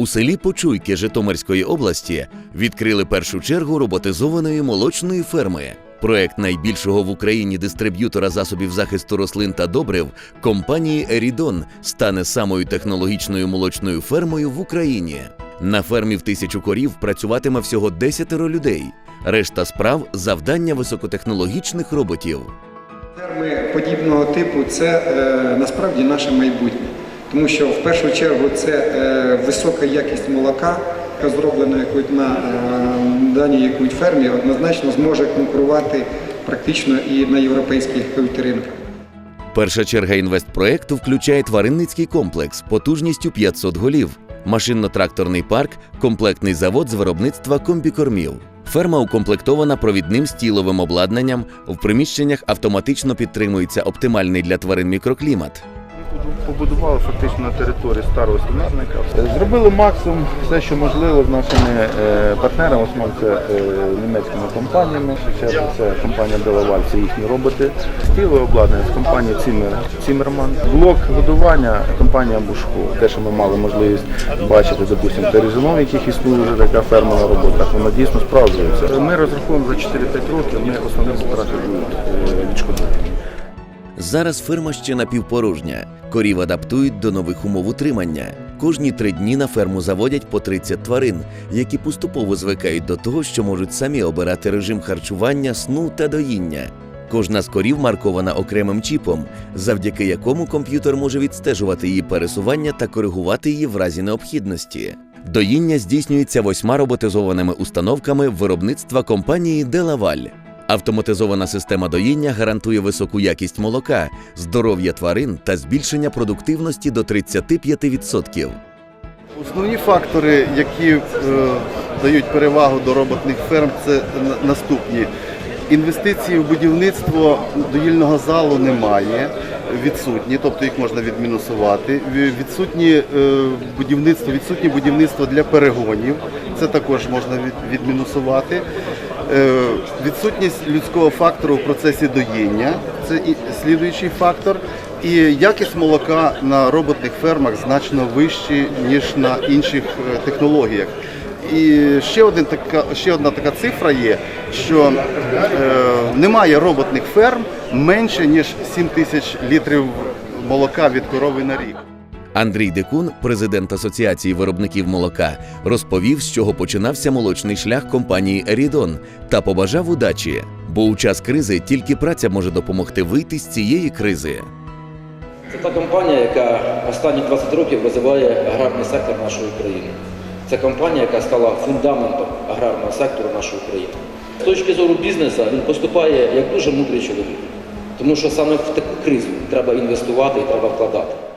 У селі Почуйки Житомирської області відкрили першу чергу роботизованої молочної ферми. Проект найбільшого в Україні дистриб'ютора засобів захисту рослин та добрив компанії Ерідон стане самою технологічною молочною фермою в Україні. На фермі в тисячу корів працюватиме всього 10 людей. Решта справ завдання високотехнологічних роботів. Ферми подібного типу це е, насправді наше майбутнє, тому що в першу чергу це е, висока якість молока, яка зроблена на е, даній якоїсь фермі, однозначно зможе конкурувати практично і на європейських ринках. Перша черга інвестпроекту включає тваринницький комплекс потужністю 500 голів, машинно-тракторний парк, комплектний завод з виробництва комбікормів. Ферма укомплектована провідним стіловим обладнанням. В приміщеннях автоматично підтримується оптимальний для тварин мікроклімат. Побудували фактично на території старого свинарника. Зробили максимум все, що можливо з нашими е, партнерами, в основному це е, німецькими компаніями. Це, компанія Делаваль, це їхні роботи. Стіле обладнання з компанії Цімер, Цімерман. Блок годування компанія Бушко. Те, що ми мали можливість бачити, допустимо, Терезинов, яких існує вже така ферма на роботах, вона дійсно справджується. Ми розраховуємо за 4-5 років, ми основним будуть е, відшкодовані. Зараз ферма ще напівпорожня. Корів адаптують до нових умов утримання. Кожні три дні на ферму заводять по 30 тварин, які поступово звикають до того, що можуть самі обирати режим харчування, сну та доїння. Кожна з корів маркована окремим чіпом, завдяки якому комп'ютер може відстежувати її пересування та коригувати її в разі необхідності. Доїння здійснюється восьма роботизованими установками виробництва компанії Делаваль. Автоматизована система доїння гарантує високу якість молока, здоров'я тварин та збільшення продуктивності до 35%. Основні фактори, які е, дають перевагу до роботних ферм, це наступні. Інвестиції в будівництво доїльного залу немає, відсутні, тобто їх можна відмінусувати. Відсутні е, будівництво, відсутнє будівництво для перегонів, це також можна відмінусувати. Е, Відсутність людського фактору в процесі доїння це і слідуючий фактор. І якість молока на роботних фермах значно вищі, ніж на інших е, технологіях. І ще, один така, ще одна така цифра є, що е, немає роботних ферм менше, ніж 7 тисяч літрів молока від корови на рік. Андрій Дикун, президент Асоціації виробників молока, розповів, з чого починався молочний шлях компанії Ерідон та побажав удачі, бо у час кризи тільки праця може допомогти вийти з цієї кризи. Це та компанія, яка останні 20 років розвиває аграрний сектор нашої країни. Це компанія, яка стала фундаментом аграрного сектору нашої країни. З точки зору бізнесу він поступає як дуже мудрий чоловік, тому що саме в таку кризу треба інвестувати і треба вкладати.